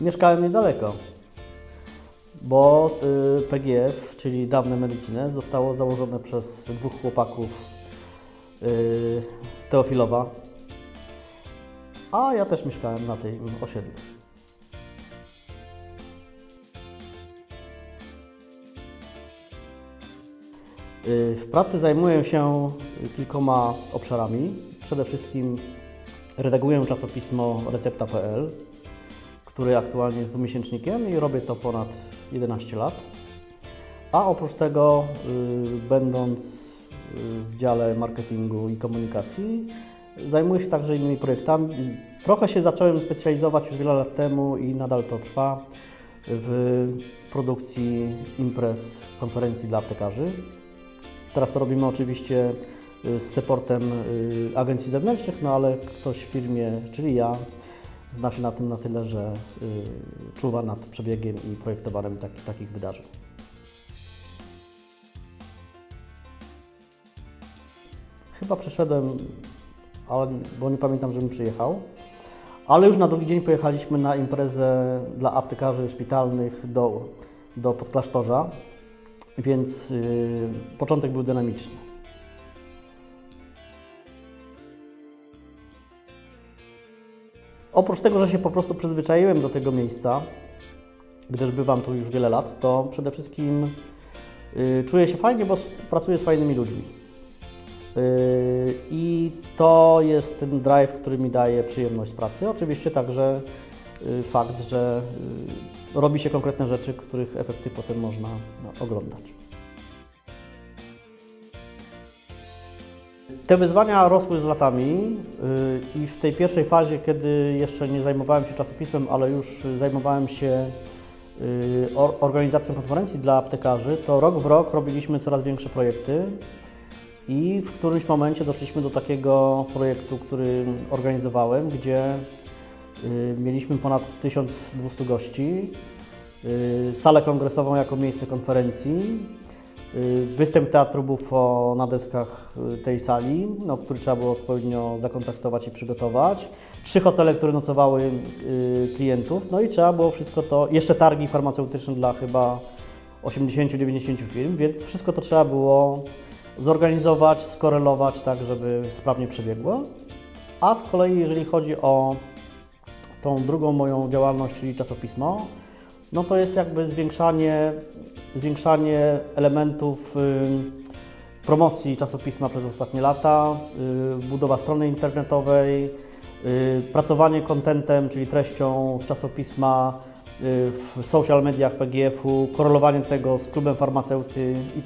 Mieszkałem niedaleko, bo y, PGF, czyli dawne medycynę, zostało założone przez dwóch chłopaków y, z Teofilowa, a ja też mieszkałem na tym osiedlu. Y, W pracy zajmuję się kilkoma obszarami. Przede wszystkim redaguję czasopismo recepta.pl, który aktualnie jest dwumiesięcznikiem i robię to ponad 11 lat. A oprócz tego, y, będąc y, w dziale marketingu i komunikacji, zajmuję się także innymi projektami. Trochę się zacząłem specjalizować już wiele lat temu i nadal to trwa w produkcji imprez, konferencji dla aptekarzy. Teraz to robimy oczywiście y, z supportem agencji zewnętrznych, no ale ktoś w firmie, czyli ja, zna się na tym na tyle, że y, czuwa nad przebiegiem i projektowaniem taki, takich wydarzeń. Chyba przyszedłem, ale, bo nie pamiętam, żebym przyjechał. Ale już na drugi dzień pojechaliśmy na imprezę dla aptekarzy szpitalnych do, do Podklasztorza, więc y, początek był dynamiczny. Oprócz tego, że się po prostu przyzwyczaiłem do tego miejsca, gdyż bywam tu już wiele lat, to przede wszystkim y, czuję się fajnie, bo pracuję z fajnymi ludźmi. Y, I to jest ten drive, który mi daje przyjemność z pracy. Oczywiście także y, fakt, że y, robi się konkretne rzeczy, których efekty potem można no, oglądać. Te wyzwania rosły z latami y, i w tej pierwszej fazie, kiedy jeszcze nie zajmowałem się czasopismem, ale już zajmowałem się y, or- organizacją konferencji dla aptekarzy, to rok w rok robiliśmy coraz większe projekty i w którymś momencie doszliśmy do takiego projektu, który organizowałem, gdzie y, mieliśmy ponad 1200 gości, salę kongresową jako miejsce konferencji, występ Teatru Buffo na deskach y, tej sali, no, który trzeba było odpowiednio zakontraktować i przygotować, trzy hotele, które nocowały y, klientów, no i trzeba było wszystko to, jeszcze targi farmaceutyczne dla chyba 80-90 firm, więc wszystko to trzeba było zorganizować, skorelować tak, żeby sprawnie przebiegło. A z kolei, jeżeli chodzi o tą drugą moją działalność, czyli czasopismo, no to jest jakby zwiększanie, zwiększanie elementów promocji czasopisma przez ostatnie lata, y, budowa strony internetowej, y, pracowanie kontentem, czyli treścią z czasopisma y, w social mediach PGF-u, korelowanie tego z klubem farmaceuty i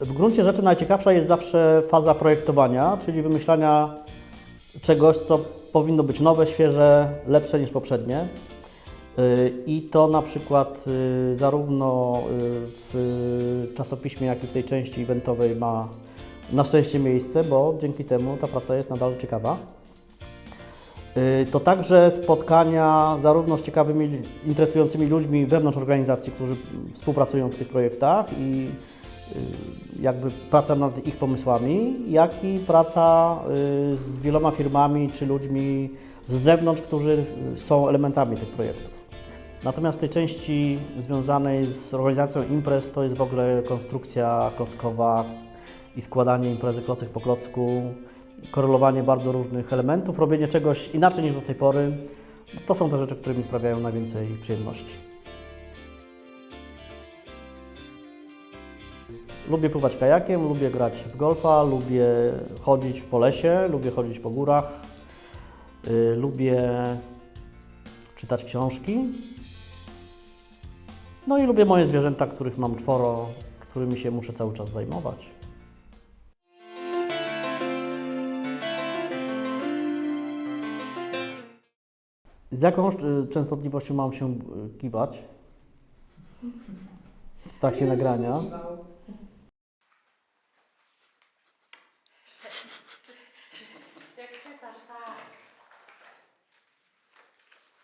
W gruncie rzeczy najciekawsza jest zawsze faza projektowania, czyli wymyślania czegoś, co powinno być nowe, świeże, lepsze niż poprzednie. Y, I to na przykład y, zarówno y, w czasopiśmie, jak i w tej części eventowej ma na szczęście miejsce, bo dzięki temu ta praca jest nadal ciekawa. To także spotkania zarówno z ciekawymi, interesującymi ludźmi wewnątrz organizacji, którzy współpracują w tych projektach i jakby praca nad ich pomysłami, jak i praca y, z wieloma firmami czy ludźmi z zewnątrz, którzy y, są elementami tych projektów. Natomiast w tej części związanej z organizacją imprez to jest w ogóle konstrukcja klockowa i składanie imprezy klocek po klocku, korelowanie bardzo różnych elementów, robienie czegoś inaczej niż do tej pory. To są te rzeczy, które mi sprawiają najwięcej przyjemności. Lubię pływać kajakiem, lubię grać w golfa, lubię chodzić po lesie, lubię chodzić po górach, y, lubię czytać książki. No i lubię moje zwierzęta, których mam czworo, którymi się muszę cały czas zajmować. Z jaką częstotliwością mam się kiwać w trakcie nagrania?